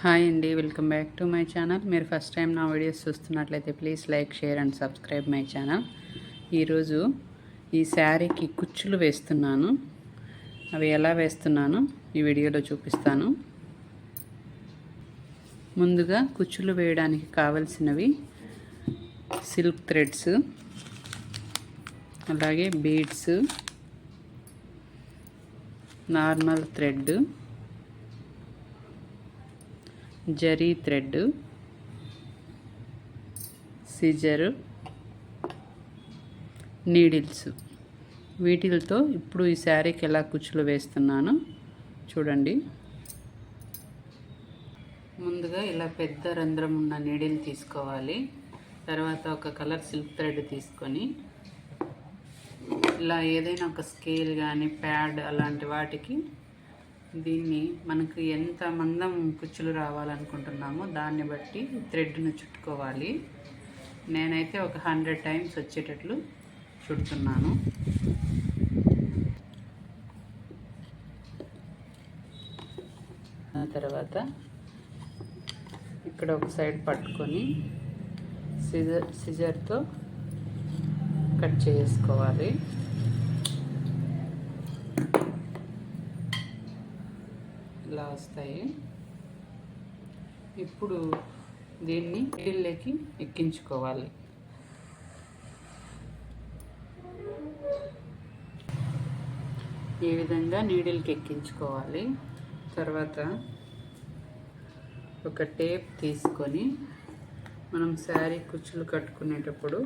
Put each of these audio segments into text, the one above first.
Hi అండి welcome back to my channel. మీరు first time నా వీడియోస్ చూస్తున్నట్లయితే please like share and subscribe my channel. ఈరోజు ఈ శారీకి కుచ్చులు వేస్తున్నాను. అవి ఎలా వేస్తున్నాను ఈ వీడియోలో చూపిస్తాను. ముందుగా కుచ్చులు వేయడానికి కావలసినవి సిల్క్ థ్రెడ్స్ అలాగే beads normal thread zari thread scissor needles. వీటిలతో ఇప్పుడు ఈ శారీకి ఎలా కుచ్చులు వేస్తున్నాను చూడండి. ముందుగా ఇలా పెద్ద రంధ్రం ఉన్న నీడిల్ తీసుకోవాలి. తర్వాత ఒక కలర్ సిల్క్ థ్రెడ్ తీసుకొని ఇలా ఏదైనా ఒక స్కేల్ కానీ ప్యాడ్ అలాంటి వాటికి దీన్ని మనకు ఎంత మందం కుచ్చులు రావాలనుకుంటున్నామో దాన్ని బట్టి థ్రెడ్ను చుట్టుకోవాలి. నేనైతే ఒక హండ్రెడ్ టైమ్స్ వచ్చేటట్లు చుడుతున్నాను. తర్వాత ఇక్కడ ఒక సైడ్ పట్టుకొని సిజర్ సిజర్తో కట్ చేసుకోవాలి. ఇలా వస్తాయి. ఇప్పుడు దీన్ని నీళ్ళకి ఎక్కించుకోవాలి. ఈ విధంగా నీడిల్కి ఎక్కించుకోవాలి. తర్వాత ఒక టేప్ తీసుకొని మనం శారీ కుచ్చులు కట్టుకునేటప్పుడు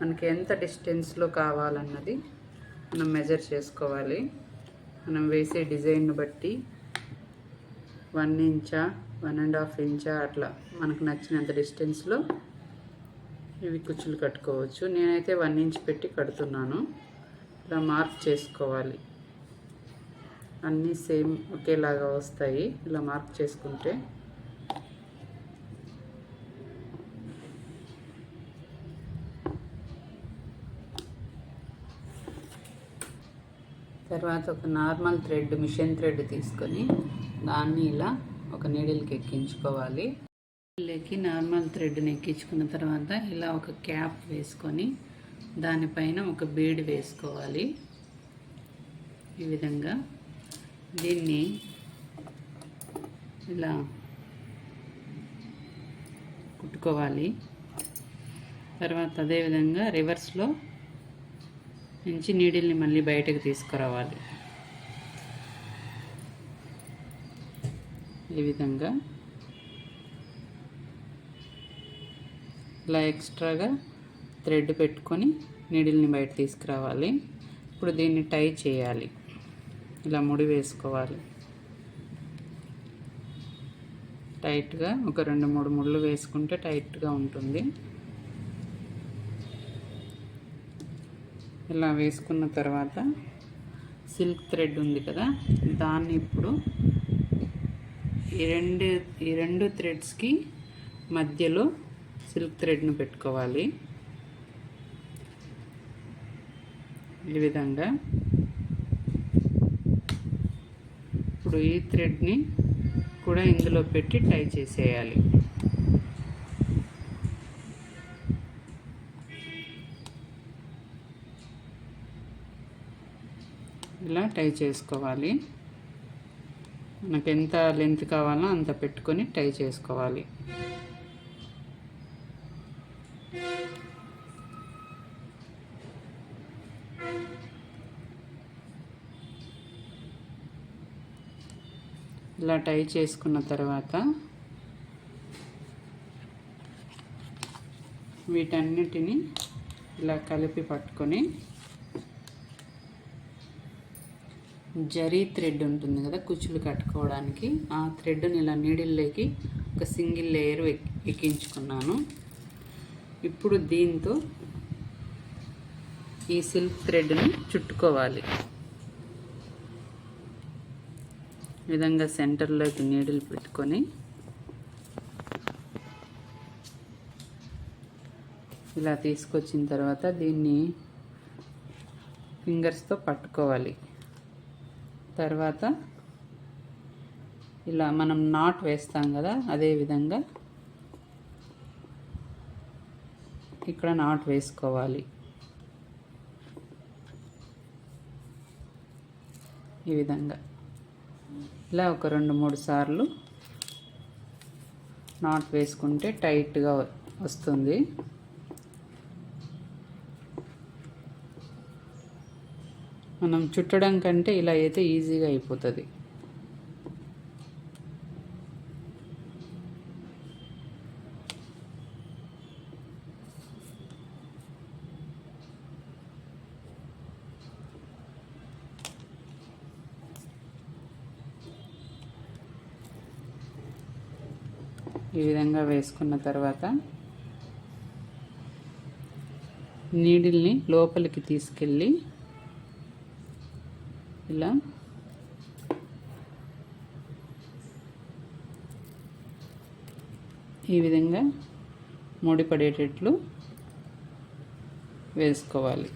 మనకి ఎంత డిస్టెన్స్లో కావాలన్నది మనం మెజర్ చేసుకోవాలి. మనం వేసే డిజైన్ను బట్టి వన్ ఇంచా వన్ అండ్ హాఫ్ ఇంచా అట్లా మనకు నచ్చినంత డిస్టెన్స్లో ఇవి కుచ్చులు కట్టుకోవచ్చు. నేనైతే వన్ ఇంచ్ పెట్టి కడుతున్నాను. ఇలా మార్క్ చేసుకోవాలి. అన్నీ సేమ్ ఒకేలాగా వస్తాయి. ఇలా మార్క్ చేసుకుంటే తర్వాత ఒక నార్మల్ థ్రెడ్ మిషన్ థ్రెడ్ తీసుకొని దాన్ని ఇలా ఒక నీడిల్కి ఎక్కించుకోవాలి. నీడిల్కి నార్మల్ థ్రెడ్ని ఎక్కించుకున్న తర్వాత ఇలా ఒక క్యాప్ వేసుకొని దానిపైన ఒక బీడ్ వేసుకోవాలి. ఈ విధంగా దీన్ని ఇలా కుట్టుకోవాలి. తర్వాత అదేవిధంగా రివర్స్లో నుంచి నీడిల్ని మళ్ళీ బయటకు తీసుకురావాలి. ఈ విధంగా. ఇలా ఎక్స్ట్రాగా థ్రెడ్ పెట్టుకొని నీడిల్ని బయట తీసుకురావాలి. ఇప్పుడు దీన్ని టై చేయాలి. ఇలా ముడి వేసుకోవాలి. టైట్గా ఒక రెండు మూడు ముళ్ళు వేసుకుంటే టైట్గా ఉంటుంది. ఇలా వేసుకున్న తర్వాత సిల్క్ థ్రెడ్ ఉంది కదా దాన్ని ఇప్పుడు ఈ రెండు ఈ రెండు థ్రెడ్స్కి మధ్యలో సిల్క్ థ్రెడ్ను పెట్టుకోవాలి. ఈ విధంగా. ఇప్పుడు ఈ థ్రెడ్ని కూడా ఇందులో పెట్టి టై చేసేయాలి. ఇలా టై చేసుకోవాలి. నాకు ఎంత లెంత్ కావాలో అంత పెట్టుకొని టై చేసుకోవాలి. ఇలా టై చేసుకున్న తర్వాత వీటన్నిటిని ఇలా కలిపి పట్టుకొని జరీ థ్రెడ్ ఉంటుంది కదా కుచ్చులు కట్టుకోవడానికి. ఆ థ్రెడ్ని ఇలా నీడిల్లోకి ఒక సింగిల్ లేయర్ ఎక్కించుకున్నాను. ఇప్పుడు దీంతో ఈ సిల్క్ థ్రెడ్ని చుట్టుకోవాలి. విధంగా సెంటర్లోకి నీడిల్ పెట్టుకొని ఇలా తీసుకొచ్చిన తర్వాత దీన్ని ఫింగర్స్తో పట్టుకోవాలి. తర్వాత ఇలా మనం నాట్ వేస్తాం కదా అదే విధంగా ఇక్కడ నాట్ వేసుకోవాలి. ఈ విధంగా ఇలా ఒక రెండు మూడు సార్లు నాట్ వేసుకుంటే టైట్గా వస్తుంది. మనం చుట్టడం కంటే ఇలా అయితే ఈజీగా అయిపోతుంది. ఈ విధంగా వేసుకున్న తర్వాత నీడిల్ని లోపలికి తీసుకెళ్ళి ఇలా ఈ విధంగా ముడిపడేటట్లు వేసుకోవాలి.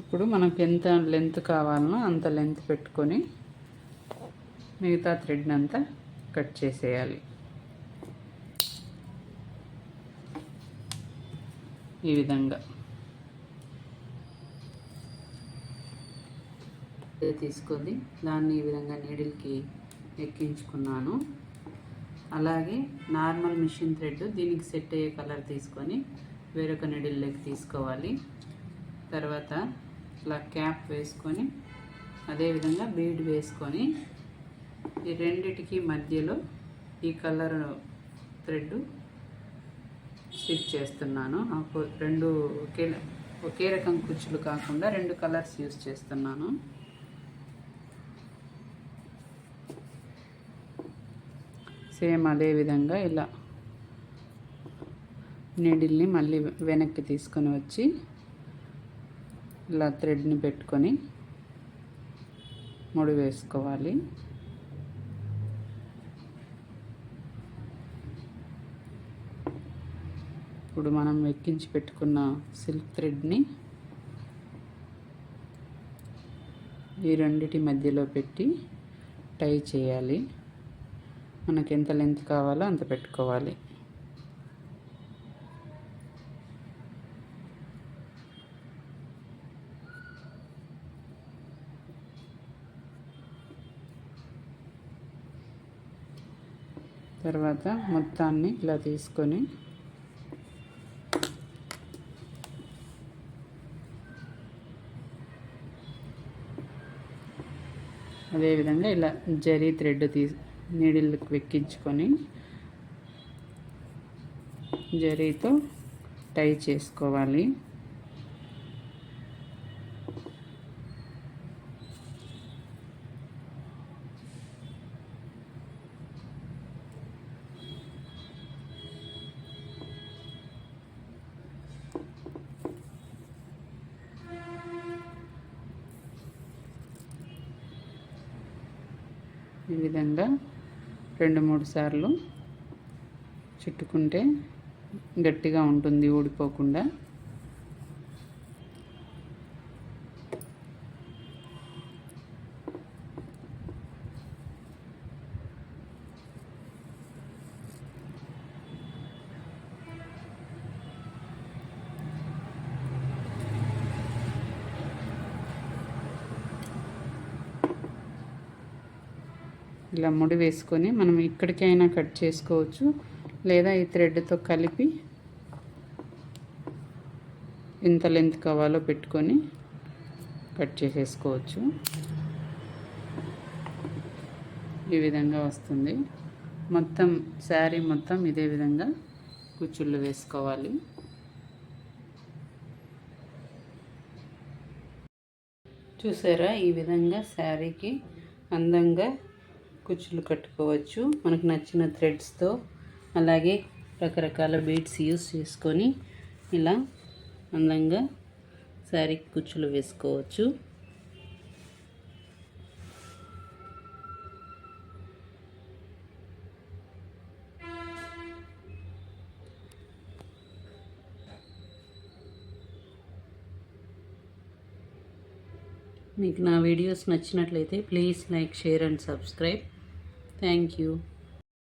ఇప్పుడు మనకు ఎంత లెంత్ కావాలనో అంత లెంత్ పెట్టుకొని మిగతా థ్రెడ్ని అంతా కట్ చేసేయాలి. ఈ విధంగా. తీసుకొని దాన్ని ఈ విధంగా నీడిల్కి ఎక్కించుకున్నాను. అలాగే నార్మల్ మిషన్ థ్రెడ్ దీనికి సెట్ అయ్యే కలర్ తీసుకొని వేరొక నీడిల్లోకి తీసుకోవాలి. తర్వాత ఇలా క్యాప్ వేసుకొని అదేవిధంగా బీడ్ వేసుకొని ఈ రెండిటికి మధ్యలో ఈ కలర్ థ్రెడ్ స్టిచ్ చేస్తున్నాను. రెండు ఒకే ఒకే రకం కుచ్చులు కాకుండా రెండు కలర్స్ యూస్ చేస్తున్నాను. సేమ్ అదే విధంగా ఇలా నీడిల్ని మళ్ళీ వెనక్కి తీసుకొని వచ్చి ఇలా థ్రెడ్ని పెట్టుకొని ముడి వేసుకోవాలి. ఇప్పుడు మనం ఎక్కించి పెట్టుకున్న సిల్క్ థ్రెడ్ని ఈ రెండిటి మధ్యలో పెట్టి టై చేయాలి. మనకి ఎంత లెంత్ కావాలో అంత పెట్టుకోవాలి. తర్వాత మొత్తాన్ని ఇలా తీసుకొని అదేవిధంగా ఇలా జరీ థ్రెడ్ తీ నీడిల్కి వెక్కించుకొని జరీతో టై చేసుకోవాలి. ఈ విధంగా రెండు మూడు సార్లు చుట్టుకుంటే గట్టిగా ఉంటుంది ఊడిపోకుండా. ఇలా ముడి వేసుకొని మనం ఇక్కడికైనా కట్ చేసుకోవచ్చు. లేదా ఈ థ్రెడ్తో కలిపి ఎంత లెంత్ కావాలో పెట్టుకొని కట్ చేసేసుకోవచ్చు. ఈ విధంగా వస్తుంది. మొత్తం శారీ మొత్తం ఇదే విధంగా కుచ్చుళ్ళు వేసుకోవాలి. చూసారా? ఈ విధంగా శారీకి అందంగా కుచ్చులు కట్టుకోవచ్చు. మనకు నచ్చిన థ్రెడ్స్తో అలాగే రకరకాల బీడ్స్ యూస్ చేసుకొని ఇలా అందంగా శారీ కుచ్చులు వేసుకోవచ్చు. మీకు నా వీడియోస్ నచ్చినట్లయితే please like share and subscribe Thank you.